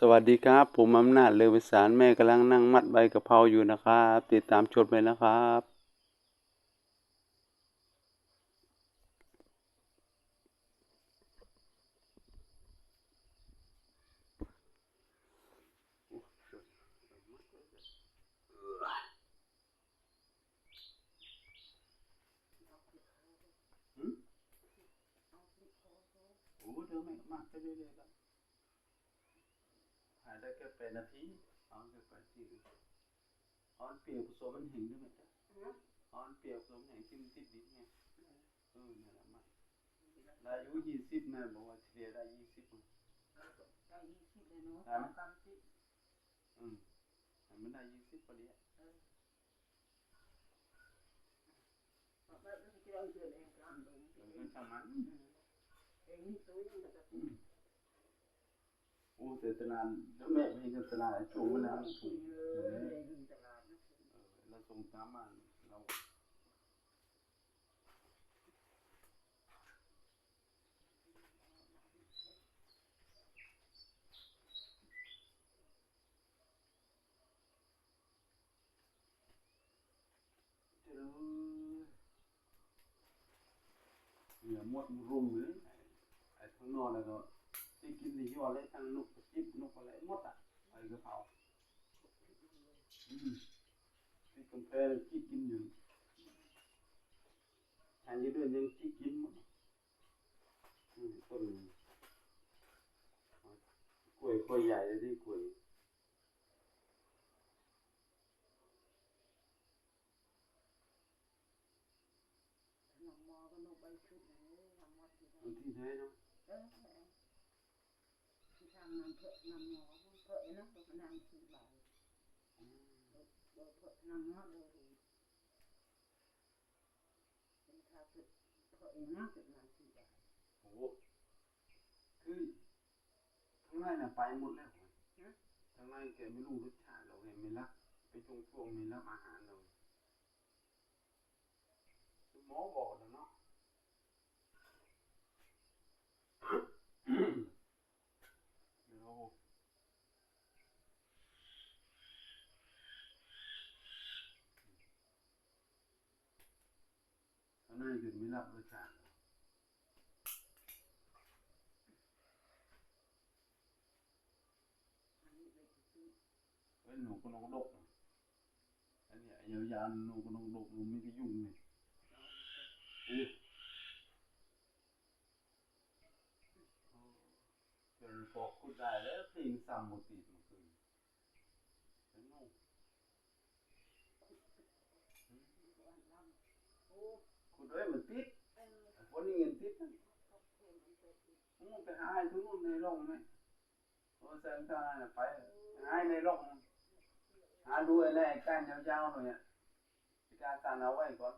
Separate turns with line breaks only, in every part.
สวัสดีครับ ผมอำนาจเลือวิสารแม่กำลังนั่งมัดใบกะเพราอยู่นะครับ ติดตามชมเลยนะครับ โอ้เดี๋ยวไม่มากไปเรื่อยๆ แค่แปดนาทีเอาแค่แปดนาทีเอาอันเปียกผสมมันแห้งได้ไหมจ๊ะเอาอันเปียกผสมแห้งกินติดดินไงเออนั่นแหละมาได้อายุยี่สิบนะบอกว่าเฉลี่ยได้ยี่สิบมั้ง
ได้ยี่สิบเลยเนาะ
ได้ไหม
สามสิบ
อืมให้มันได้ยี่สิบพอดีอะ
เอาไปแล้วจะเอาเดือนเองกลางเดือน
เออมันช่างมัน
เองนี่ตัวยังจะ
อืมโอ้แต่ตนานแล้วแม่ไม่เห็นกันตนานช่วงเวลามันถู
คุ
ก
ย
เอ
เล
อย
ในตลาดนะ
เราส่งตามมาเราเหนือหมดรุมเลยไอ้ข้างนอกแล้วก็ที่ กินที่ยอดเลยทั้งนกจิบนกอะไรหมดอะไอ้กระเพราอืมที่กาแฟที่กินอยู่อันนี้ด้วยยังที่กินหมดอืมต้นกล้วยกล้วยใหญ่เลยที่กล้วย
น้ำมอก็นกใบชุดเลยน้ำมอที่
มันที่แท้เนาะ
เออที่ทางนำเพอะน้ำมอเพอะนะเพอะน้ำสี่ใบ
อืม
เออเพอะน้ำมอเลยเป็นถ้าเพอะเพอะเองนะเป็นนำสี่ใบ
โอ้โหคือข้างในน่ะไปหมดแล้วข้างในแกไม่รู้รสชาติเราไงไม่รักไปช่วงช่วงไม่รับอาหารเราหมอบอกแล้วเนาะ เดี๋ยว ข้างในคือไม่รับรสชาติเรา
อันนี้ไปซื้อ
เอ้ยหนูก็นกดกอันนี้ยยาวๆหนูก็นกดกหนูไม่ได้ยุ่งเลยอ๊ะเดี๋ยวบอกคุณได้แล้วเพลงซ้ำหมดติดมื่อคืนเป็นนก
วันลำโอ้
อ้ยมันติด
เออ
วันนี้เงินติดนะ
เขาเพิ่มมันไปอีก
มึงไปหาให้ทุกนู่นในร่องไหมโอ้แสงตาน่ะไปหาให้ในร่องหาดูไอ้แรกก้านยาวๆหน่อยอะพิการตาเอาไว้ก่อน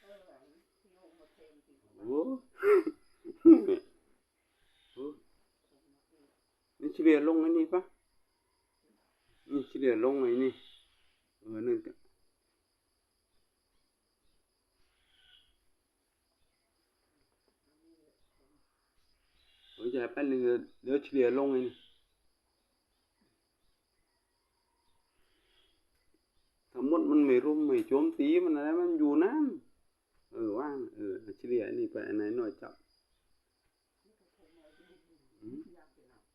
เออไอ้ที่โยมมาเทนที่
โอ้โหนี่เฉลี่ยลงไอ้นี่ปะ นี่เฉลี่ยลงไอ้นี่เออนั่นก็โอ้ยจะให้แป๊บนึงเดี๋ยวเดี๋ยวเฉลี่ยลงไอ้นี่ทั้งหมดมันไม่รุมไม่โจมตีมันอะไรมันอยู่นั่นเออว่างเออเฉลี่ยอันนี่ไปอันไหนหน่อยจับอืม
อยากจะนำ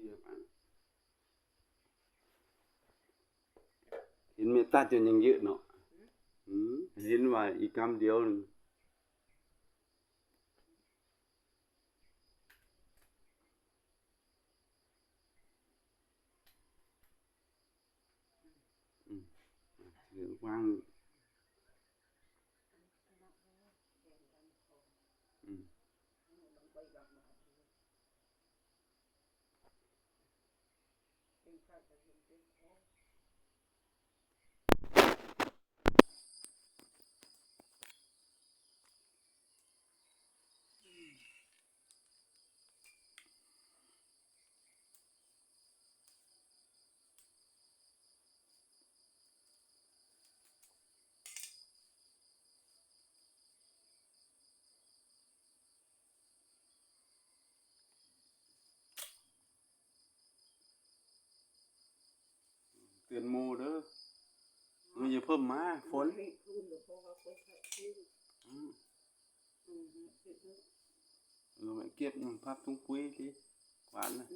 เฉลี่ยไปเห็นเมตัดจนยังเยอะเนาะอืมเห็นว่าอีกคำเดียวหนึงอืมเดี๋ยววางอืม
ไปดักมา เป็นใครจะเห็นเป็นโอ้
กันหมูเด้อมันอย่าเพิ่มมาฝน
รีบพูดหรือเพราะว่าคนใส่ชื่อ
อืม
อืมคือคือ
เออมันเก็บมันพับตุ้งปุ้ยดิหวานนะ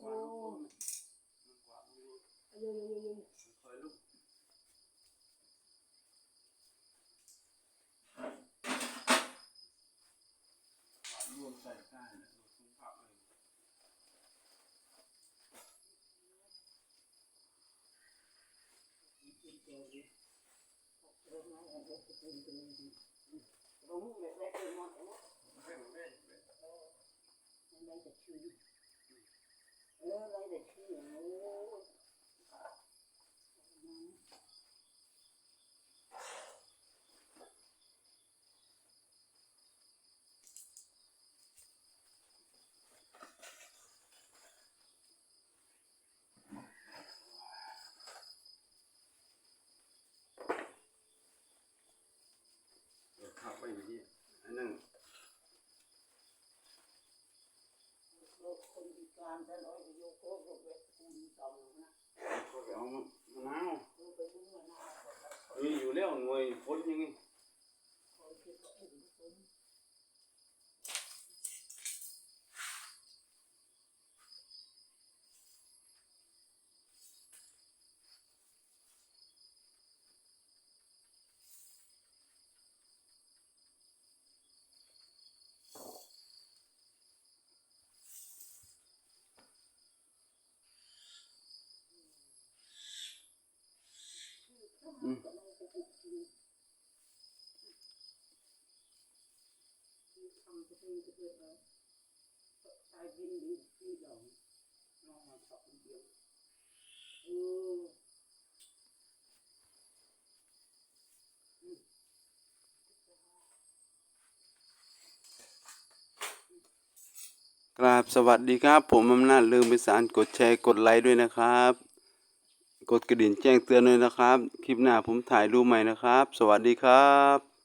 โอ้ยยยย
คอยลูกรวมใส่ก้านนะรวมทุ่งผักเลย
รู้เลยได้เป็นหมดแล้วได้แต่ชื่อเออได้แต่ชื่อโอ้
เออผักไปอย่างนี้ อันนั้น
คนพิการท่านอ้อยโยโก้โยเวทคุณสองนะ
ก็ไปเอามะนาว
ดูไปดูมันน่าจะแบบ
มีอยู่แล้วหน่วยฝนยังไง
คอยคิดว่าเอ็นคน
อืม
ทำจะเป็นจะเป็นอะไรชายบินดีที่หลงน้องมาสอบเดียวเออ
กราบสวัสดีครับ ผมอำนาจลืมไปสารกดแชร์กดไลค์ด้วยนะครับ กดกระดิ่งแจ้งเตือนด้วยนะครับ คลิปหน้าผมถ่ายรูปใหม่นะครับ สวัสดีครับ